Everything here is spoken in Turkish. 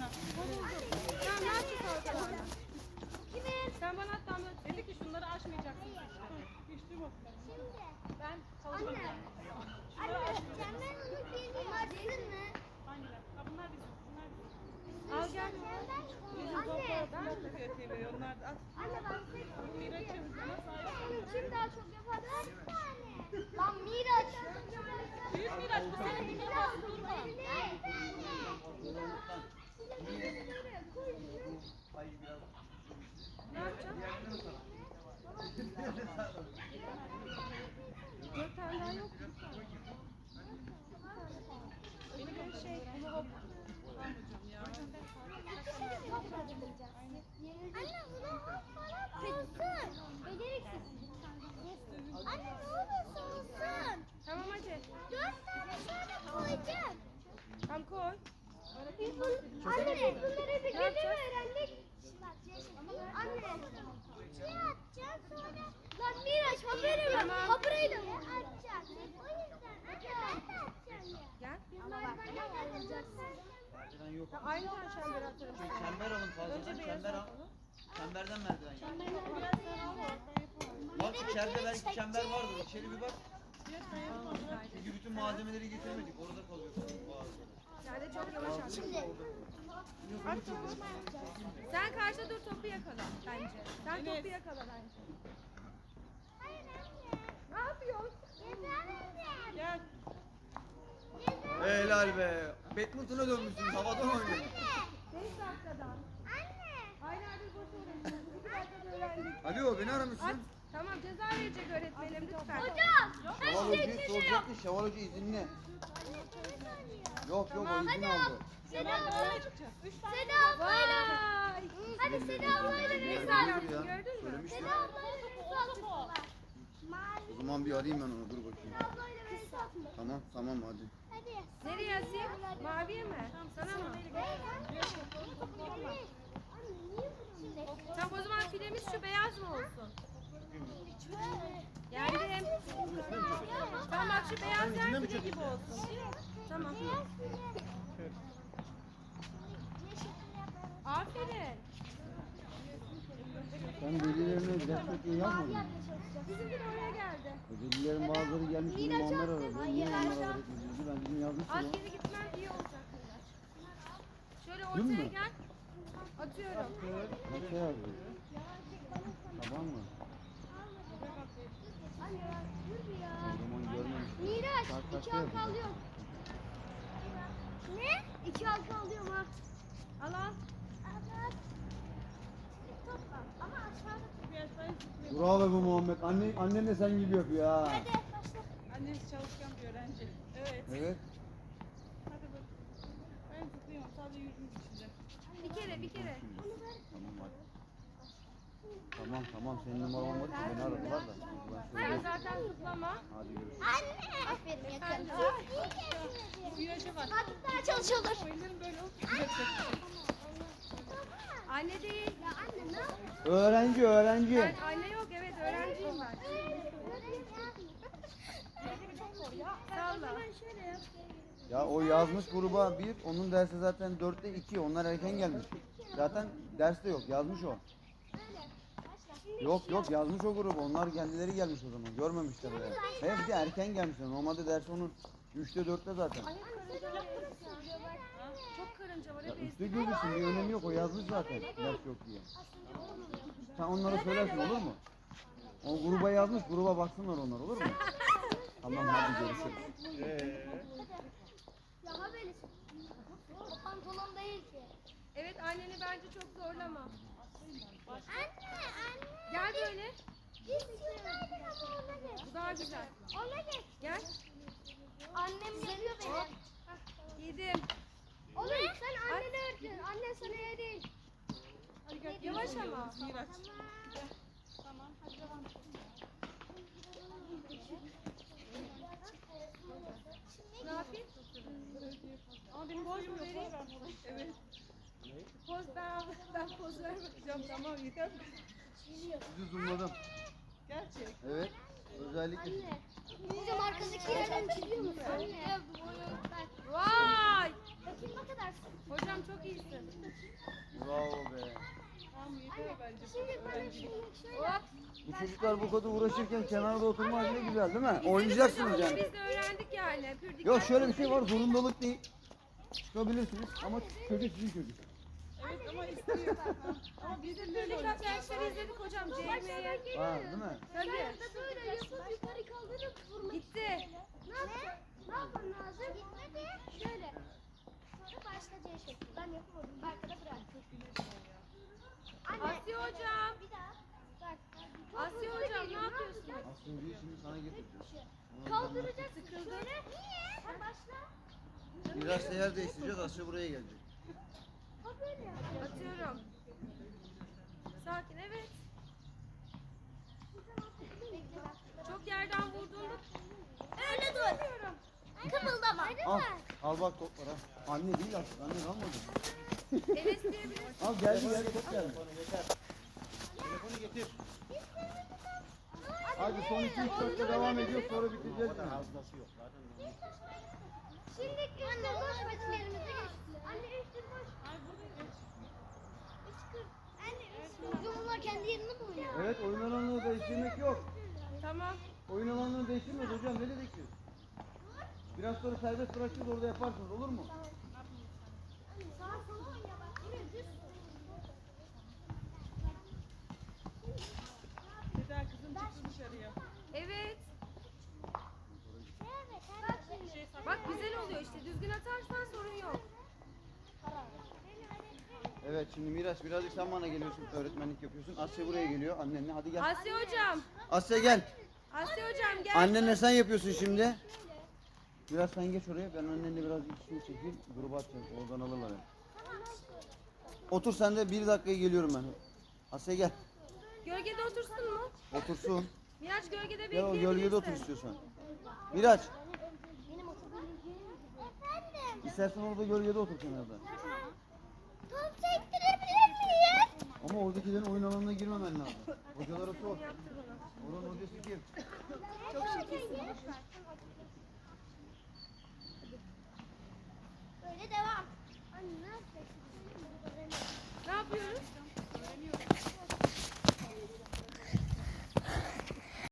Anne. Tamam ne yapacağız orada? Kimin? Sen bana hatta anlat- dedi ki şunları açmayacaksın. Hiç duymadım. Şimdi. Ben Anne. çalışacağım. Anne. Sen onu geliyor. Onlar sizin mi? Hangiler? Ha bunlar bizim. Bunlar bizim. Al gel. Anne. Bunlar takıyor TV'ye. Onlar da at. Anne ben size Miraç'ın nasıl ayrı? Kim daha çok yapar? Dört tane. Lan Miraç. Büyük Miraç bu senin bir kafası durma. Ne yapacağım? Dört tane daha yok. Benim bir şey, bunu hop. Anne bu da para olsun. Beceriksiz. Anne ne olursa olsun. Tamam hadi. Dört tane şöyle koyacağım. Tamam koy. Biz bun, anne bunları bir Ne yapacağız? öğrendik. Anne ikiye atacağız sonra. Lan Miraç haberi var. Tamam. Haberiyle atacağız. O yüzden anne ben de atacağım ya. Gel. Biz alacağız. Merdiven yok. Ya aynı tane çemberi atarım. Şey, çember alın Önce fazladan beyaz çember al. Çemberden merdiven yap. Bak içeride belki çember vardır. İçeri bir bak. Çünkü bütün malzemeleri getirmedik. Orada kalıyor de çok yavaş at. Şimdi At. Sen karşıda dur topu yakala bence. Sen topu yakala bence. hayır anne. Ne yapıyorsun? Gel. Helal be. Badminton'a dönmüşsünüz. Havadan oynuyorsun. 5 dakikadan. Anne. Aylardır boş uğraşıyoruz. 2 dakikada öğrendik. Alo beni aramışsın. Tamam ceza verecek öğretmenim lütfen. Hocam. Ben Şaval size Hoca'yı bir şey soracaktın. Şaval Hoca izinli. Yok yok o izin aldı. Seda abla. Seda ablayla. Vay. Hadi Seda ablayla reis mü aldık. ya? Gördün mü? Söylemiştim. Seda ablayla aldık. Mavi. O zaman bir arayayım ben onu. Dur bakayım. Seda ablayla. Tamam tamam hadi. Hadi. Nereye asayım? Maviye mi? Sana mı? Tamam o zaman filemiz şu beyaz mı olsun? Geldim. Tamam bak şu beyaz yer file gibi olsun. Tamam. Aferin. Sen velilerine ders çok iyi yazmadın. Bizimki de oraya geldi. Velilerin bazıları gelmiş benim onlar aradı. Niye onlar aradı? Ben bizim yazmıştım. Az ya. geri gitmen iyi olacak. Şöyle Dün ortaya mü? gel. Atıyorum. Ne şey yazdı? Tamam mı? O zaman görmemiştim. Miraç Saat iki kaçta halka yapacağız? alıyorum. Ne? İki halka alıyorum ha. Al al. Ama aşağıda. Bravo be Muhammed. Anne, annen de sen gibi yapıyor ha. Hadi başla. Annesi çalışkan bir öğrenci. Evet. Evet. Hadi bak. Ben zıplıyorum. Sadece yürümek için. Bir kere bir kere. Tamam hadi. Tamam tamam senin numaran olmadı ki beni aradılar da. Söyleyeyim. zaten zıplama. Hadi görüşürüz. Anne. Aferin yakın. Uyacı var. Hadi daha çalışılır. O ellerim böyle olsun. Anne değil. Ya anne ne yapıyorsun? Öğrenci öğrenci. Ben anne yok evet var. Salla. Ya o yazmış gruba bir, onun dersi zaten dörtte iki. Onlar erken gelmiş. Zaten derste yok, yazmış o. Yok yok yazmış o grubu. Onlar kendileri gelmiş o zaman. Görmemişler ya. He bir de erken gelmişler. Normalde ders onun üçte dörtte zaten. Ya üstte görürsün bir önemi yok. O yazmış zaten ders yok diye. Sen onlara söylersin olur mu? O gruba yazmış. Gruba baksınlar onlar olur mu? Tamam hadi görüşürüz. Ya haberi. O pantolon değil ki. Evet anneni bence çok zorlama. Anne anne. Gel böyle. Biz şuradaydık ama ona geç. Bu daha güzel. Ona geç. Gel. Annem yapıyor beni. Yedim. Oğlum sen annene öğretin. Anne sana ye değil. Hadi gel. Yavaş ama. Miraç. Tamam. Hadi devam. Ne yapayım? Ama benim boyum yok. Vereyim. Evet. Poz ben, ben poz vermeyeceğim. Tamam yeter. Sizi zoomladım. Gerçek. Evet. Özellikle Hocam arkadaki yerden çiziyor musun? Anne. Vay! Bakayım ne kadarsın. Hocam çok iyisin. Bravo be. Tamam yeter bence. Şimdi bana Öğrenci. şöyle şöyle. Hop. Bu çocuklar bu kadar uğraşırken kenarda oturmak ne güzel değil mi? Oynayacaksınız yani. Biz de öğrendik yani. Pür Yok şöyle bir şey var zorundalık değil. Çıkabilirsiniz ama çocuk sizin çocuk. Evet ama istiyor. Ama biz de böyle dikkat dersleri izledik hocam. CM'ye. Ha değil mi? Tabii. böyle yapıp yukarı kaldırıp vurmak. Gitti. Ne? Ne yapmam lazım? Gitmedi. Şöyle. Sonra başla C şekli. Ben yapamadım. Arkada bırak. Anne. Asya hocam. Bir daha. Bak. Asya hocam ne yapıyorsun? Aslında şimdi sana getireceğiz. Kaldıracaksın. Sıkıldı. Şöyle. Sen başla. Biraz da yer değiştireceğiz. Asya buraya gelecek. Ha böyle yap. Atıyorum. Sakin evet. Çok yerden vurduğunda Öyle dur. Kımıldama. Al. Al bak toplara. Anne değil aslında. Anne kalmadı. Enes diyebilirsin. Al geldi geldi top geldi. Telefonu getir. Hadi son 2-3 dakika devam ediyor sonra bitireceğiz. yani. Şimdi anne koş metinlerimize geç. Anne üç tur koş. Üç kır. Anne. Hocam onlar kendi yerine mi oynuyor? Evet oyun alanını değiştirmek yok. Tamam. Oyun alanını değiştirmiyoruz hocam ne dedik biz? Biraz sonra serbest bırakacağız orada yaparsınız olur mu? Kızım çıktı dışarıya. Evet. Bak güzel oluyor işte. Düzgün atarsan sorun yok. Evet şimdi Miraç birazcık sen bana geliyorsun öğretmenlik yapıyorsun. Asya buraya geliyor annenle hadi gel. Asya hocam. Asya gel. Asya hocam gel. Annenle sen yapıyorsun şimdi. Biraz sen geç oraya ben annenle biraz ikisini çekeyim. Gruba atacağız oradan alırlar. yani. Otur sen de bir dakikaya geliyorum ben. Asya gel. Gölgede otursun mu? Otursun. Miraç gölgede Gel o bekleyebilirsin. gölgede otur istiyorsan. Miraç Benim oturduğum Efendim. istersen orada gölgede otur kenarda. Top sektirebilir miyim? Ama oradakilerin oyun alanına girmemen lazım. Hocalara sor. Oranın hocası kim? Çok şekilsin. Böyle